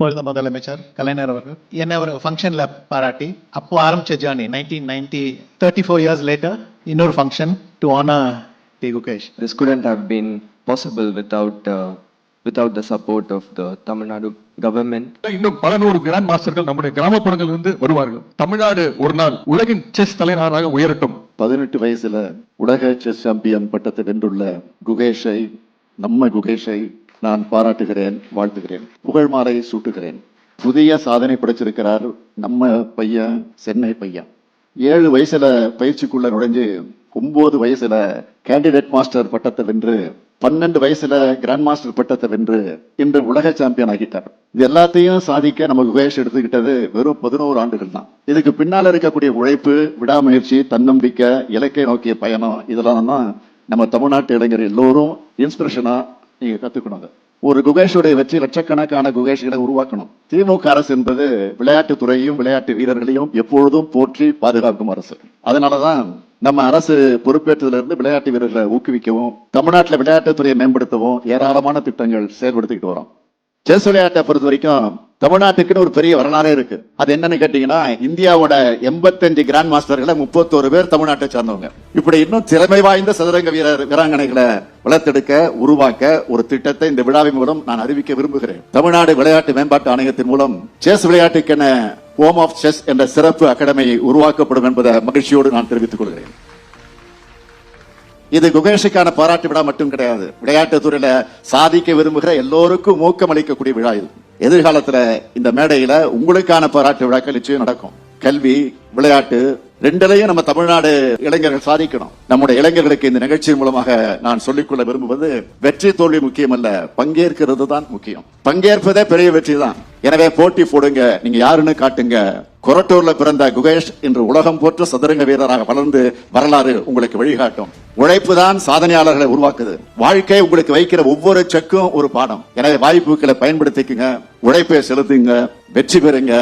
முதலமைச்சர் கலைஞர் அவர்கள். என்னை ஒரு ஃபங்க்ஷனில் பாராட்டி அப்போ ஆரம்பிச்ச journey nineteen ninety thirty four years later இன்னொரு function to honour D Gukesh This couldn't have been possible without uh, without the support of the Tamil Nadu government. இன்னும் பல நூறு கிராண்ட் மாஸ்டர்கள் நம்முடைய கிராமப்புறங்களில் இருந்து வருவார்கள். தமிழ்நாடு ஒரு நாள் உலகின் செஸ் தலைநகராக உயரட்டும். பதினெட்டு வயசுல உலக செஸ் சாம்பியன் பட்டத்தை வென்றுள்ள குகேஷை நம்ம குகேஷை நான் பாராட்டுகிறேன் வாழ்த்துகிறேன் புகழ்மாறை சூட்டுகிறேன். புதிய சாதனை படைச்சிருக்கிறார் நம்ம பையன் சென்னை பையன். ஏழு வயசுல பயிற்சிக்குள்ள நுழைஞ்சு ஒன்பது வயசுல கேண்டிடேட் மாஸ்டர் பட்டத்தை வென்று பன்னெண்டு வயசுல கிராண்ட் மாஸ்டர் பட்டத்தை வென்று இன்று உலக சாம்பியன் ஆகிட்டார். இது எல்லாத்தையும் சாதிக்க நமக்கு குகேஷ் எடுத்துக்கிட்டது வெறும் பதினோரு ஆண்டுகள் தான். இதுக்கு பின்னால இருக்கக்கூடிய உழைப்பு விடாமுயற்சி தன்னம்பிக்கை இலக்கை நோக்கிய பயணம் இதெல்லாம் தான் நம்ம தமிழ்நாட்டு இளைஞர் எல்லோரும் இன்ஸ்பிரேஷனா நீங்க கத்துக்கணும் ஒரு குகேஷுடைய வச்சு லட்சக்கணக்கான குகேஷ்களை உருவாக்கணும். திமுக அரசு என்பது விளையாட்டு துறையும் விளையாட்டு வீரர்களையும் எப்பொழுதும் போற்றி பாதுகாக்கும் அரசு. அதனாலதான் நம்ம அரசு பொறுப்பேற்றதுல இருந்து விளையாட்டு வீரர்களை ஊக்குவிக்கவும் தமிழ்நாட்டில் விளையாட்டுத் துறையை மேம்படுத்தவும் ஏராளமான திட்டங்கள் செயல்படுத்திக்கிட்டு வரோம். செஸ் விளையாட்டை பொறுத்த வரைக்கும் தமிழ்நாட்டுக்குன்னு ஒரு பெரிய வரலாறே இருக்கு. அது என்னன்னு கேட்டீங்கன்னா இந்தியாவோட எண்பத்தஞ்சு கிராண்ட் மாஸ்டர்களை முப்பத்தோரு பேர் தமிழ்நாட்டை சார்ந்தவங்க. இப்படி இன்னும் திறமை வாய்ந்த சதுரங்க வீரர் வீராங்கனைகளை வளர்த்தெடுக்க உருவாக்க ஒரு திட்டத்தை இந்த விழாவின் மூலம் நான் அறிவிக்க விரும்புகிறேன். தமிழ்நாடு விளையாட்டு மேம்பாட்டு ஆணையத்தின் மூலம் செஸ் விளையாட்டுக்கென ஹோம் ஆஃப் செஸ் என்ற சிறப்பு அகாடமி உருவாக்கப்படும் என்பதை மகிழ்ச்சியோடு நான் தெரிவித்துக் கொள்கிறேன். இது குகேஷுக்கான பாராட்டு விழா மட்டும் கிடையாது. விளையாட்டு துறையில சாதிக்க விரும்புகிற எல்லோருக்கும் ஊக்கம் அளிக்கக்கூடிய விழா இது. எதிர்காலத்துல இந்த மேடையில உங்களுக்கான பாராட்டு விழாக்கள் நிச்சயம் நடக்கும். கல்வி விளையாட்டு ரெண்டிலையும் நம்ம தமிழ்நாடு இளைஞர்கள் சாதிக்கணும். நம்முடைய இளைஞர்களுக்கு இந்த நிகழ்ச்சியின் மூலமாக நான் சொல்லிக்கொள்ள விரும்புவது வெற்றி தோல்வி முக்கியமல்ல பங்கேற்கிறது தான் முக்கியம். பங்கேற்பதே பெரிய வெற்றி தான். எனவே போட்டி போடுங்க நீங்க யாருன்னு காட்டுங்க. கொரட்டூர்ல பிறந்த குகேஷ் இன்று உலகம் போற்ற சதுரங்க வீரராக வளர்ந்து வரலாறு உங்களுக்கு வழிகாட்டும். உழைப்பு தான் சாதனையாளர்களை உருவாக்குது. வாழ்க்கை உங்களுக்கு வைக்கிற ஒவ்வொரு செக்கும் ஒரு பாடம். எனவே வாய்ப்புகளை பயன்படுத்திக்குங்க உழைப்பை செலுத்துங்க வெற்றி பெறுங்க.